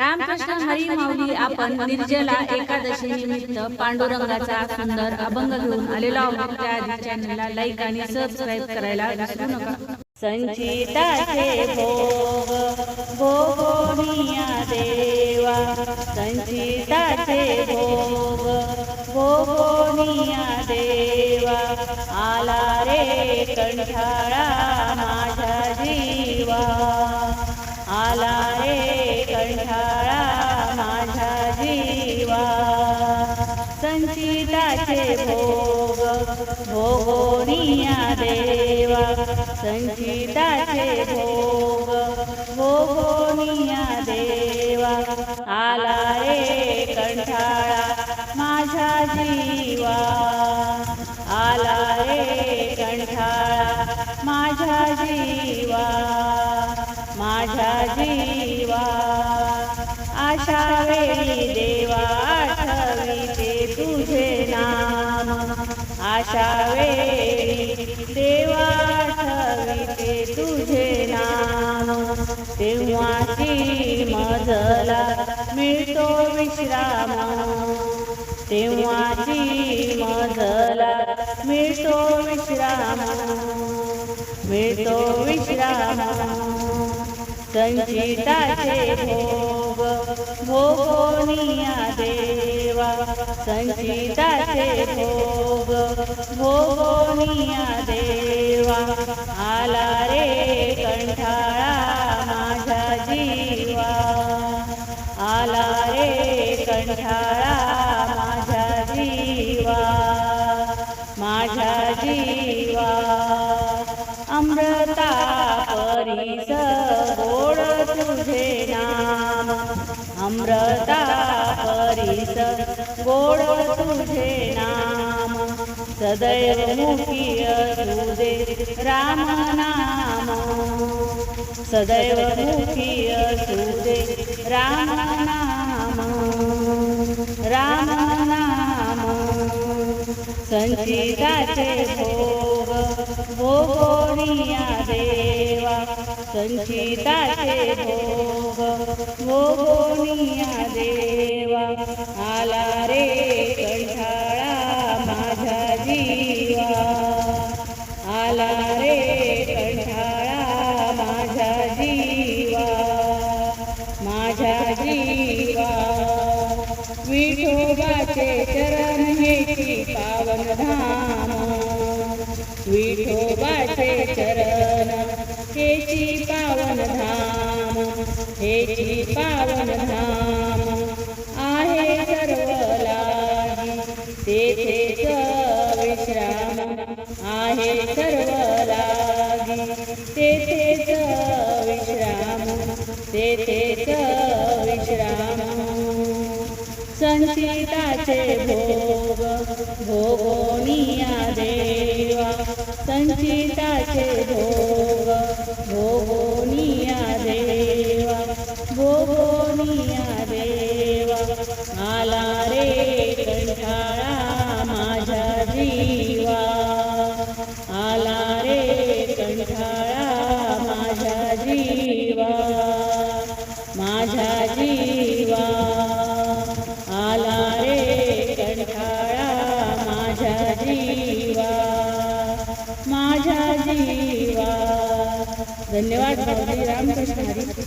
रामकृष्ण हरी माऊली आपण निर्जला एकादशी निमित्त पांडुरंगाचा सुंदर अभंग घेऊन आलेलो आहोत. त्या आधी चॅनलला लाईक आणि सबस्क्राईब करायला विसरू नका. संचिताचे भोग भोगोनिया देवा. संचिताचे भोग भोगोनिया देवा. आला रे कंठाळा माझ्या जीवा. आला रे संचिताचे भोग भोगोनिया देवा संचिताचे भोग भोगोनिया देवा आला रे कंठाळा माझ्या जीवा. आला रे कंठाळा माझ्या जीवा माझ्या जीवा. आशा वेळी देवा आशा वेळी देवा आठविते तुझे नाम. तेव्हाची मजला मिळतो विश्राम. तेव्हाची मजला मिळतो विश्राम. मिळतो विश्राम. संचिताचे हो होनिया देवा संचिताचे भोग। भोगोनिया देवा आला रे कंठाळा माझ्या जीवा। आला रे कंठाळा माझ्या जीवा माझ्या जीवा। अमृता परिसर नाम अमृता परीस गोड तुझे नाम. सदैव मुखी असुदे राम नाम. सदैव मुखी असुदे राम नाम. राम नाम. संचिताचे भोग भोगोनिया देवा. संचिताचे भोग भोगोनिया देवा आला रे कंठाळा माझा जीवा. आला रे कंठाळा माझा जीवा माझा जीवा. विठोबाचे चरण हेची पावन धाम विठोबाचे चरण हेची पावन धाम हेची पावन धाम आहे सर्वलाही तेथेच विश्राम आहे सर्वलाही तेथेच विश्राम तेथेच विश्राम संचिताचे भोग भोगोनिया देवा संचिताचे भोग भोगोनिया देवा आला रे कंठाळा माझ्या जीवा. आला रे कंठाळा माझ्या जीवा माझ्या जीवा. आला रे कंठाळा माझ्या जीवा माझ्या जीवा. धन्यवाद भाऊजी